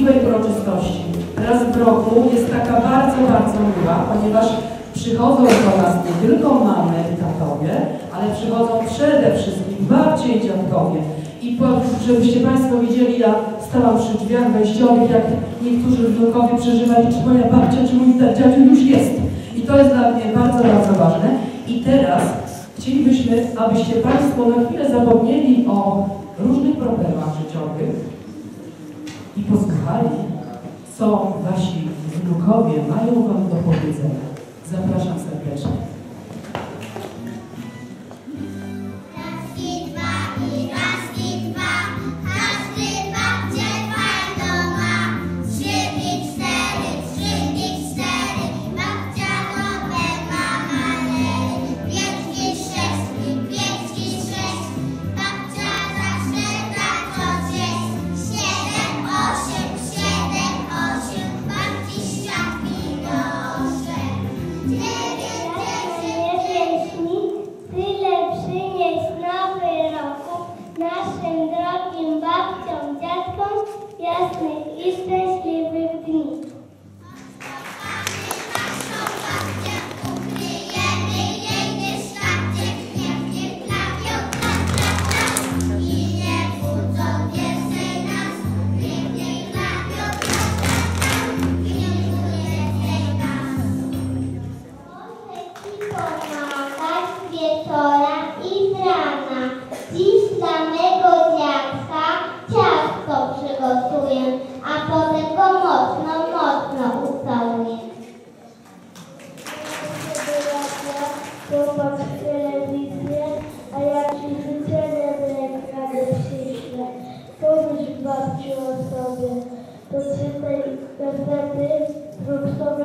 prawdziwej uroczystości raz w roku jest taka bardzo, bardzo miła, ponieważ przychodzą do nas nie tylko mamy i tatowie, ale przychodzą przede wszystkim babcie i dziadkowie. I żebyście Państwo widzieli, ja stałam przy drzwiach wejściowych, jak niektórzy wnukowie przeżywali, czy moja babcia, czy mój dziadziu już jest. I to jest dla mnie bardzo, bardzo ważne. I teraz chcielibyśmy, abyście Państwo na chwilę zapomnieli o różnych problemach życiowych i posłuchali, co Wasi wnukowie mają Wam do powiedzenia. Zapraszam serdecznie. Popatrz telewizję, a ja ci życzenia do ekranu przyślę. Pomyśl babciu o sobie, to czytaj gazety, zrób sobie